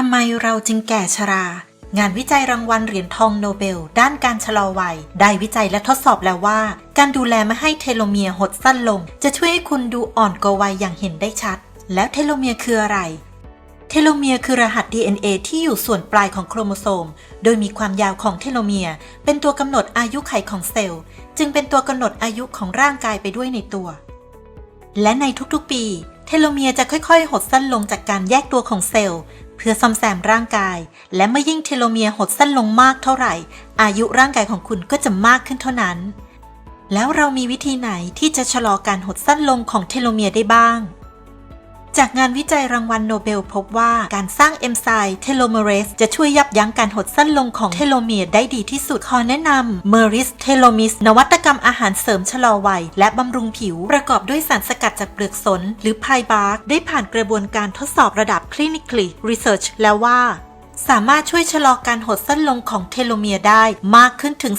ทำไมเราจึงแก่ชรา งานวิจัยรางวัลเหรียญทองโนเบล ด้านการชะลอวัย ได้วิจัยและทดสอบแล้วว่า การดูแลไม่ให้เทโลเมียร์หดสั้นลง จะช่วยให้คุณดูอ่อนกว่าวัยอย่างเห็นได้ชัด แล้วเทโลเมียร์คืออะไร เทโลเมียร์คือรหัส DNA ที่อยู่ส่วนปลายของโครโมโซม โดยมีความยาวของเทโลเมียร์เป็นตัวกำหนดอายุไขของเซลล์ จึงเป็นตัวกำหนดอายุของร่างกายไปด้วยในตัว และในทุกๆปี เทโลเมียร์จะค่อยๆ หดสั้นลงจากการแยกตัวของเซลล์ เพื่อซ่อมแซมร่างกาย และเมื่อยิ่งเทโลเมียร์หดสั้นลงมากเท่าไหร่ อายุร่างกายของคุณก็จะมากขึ้นเท่านั้น แล้วเรามีวิธีไหนที่จะชะลอการหดสั้นลงของเทโลเมียร์ได้บ้าง จากงานวิจัยรางวัลโนเบลพบว่าการสร้างเอนไซม์เทโลเมเรสจะช่วยยับยั้งการหดสั้นลงของเทโลเมียร์ได้ดีที่สุด ขอแนะนำเมอริสเทโลมิสนวัตกรรมอาหารเสริมชะลอวัย และบำรุงผิว ประกอบด้วยสารสกัดจากเปลือกสน หรือไพบาร์กได้ผ่านกระบวนการทดสอบระดับคลินิคลีรีเสิร์ชแล้วว่า สามารถช่วยชะลอการหดสั้นลงของเทโลเมียร์ได้มากขึ้นถึง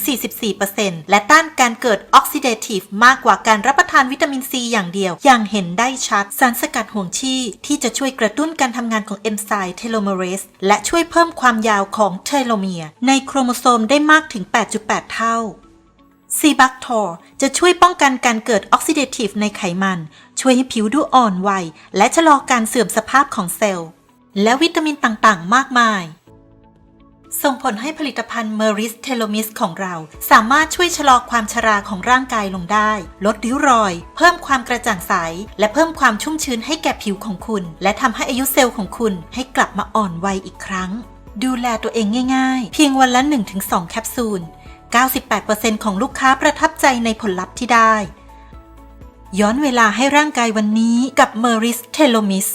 44%และต้านการเกิดออกซิเดทีฟมากกว่าการรับประทานวิตามินซีอย่างเดียว อย่างเห็นได้ชัด สารสกัดห่วงชีที่จะช่วยกระตุ้นการทำงานของเอนไซม์เทโลเมเรสและช่วยเพิ่มความยาวของเทโลเมียร์ในโครโมโซมได้มากถึง 8.8 เท่าซีบักทอร์จะช่วยป้องกันการเกิดออกซิเดทีฟในไขมัน ช่วยให้ผิวดูอ่อนวัย และชะลอการเสื่อมสภาพของเซลล์ และวิตามินต่างๆ มากมาย ส่งผลให้ผลิตภัณฑ์เมอริสเทโลมิสของเรา สามารถช่วยชะลอความชราของร่างกายลงได้ ลดริ้วรอย เพิ่มความกระจ่างใส และเพิ่มความชุ่มชื้นให้แก่ผิวของคุณ และทำให้อายุเซลล์ของคุณให้กลับมาอ่อนวัยอีกครั้ง ดูแลตัวเองง่าย ๆ เพียงวันละ 1-2 แคปซูล 98%ของลูกค้าประทับใจในผลลัพธ์ที่ได้ ย้อนเวลาให้ร่างกายวันนี้กับเมอริสเทโลมิส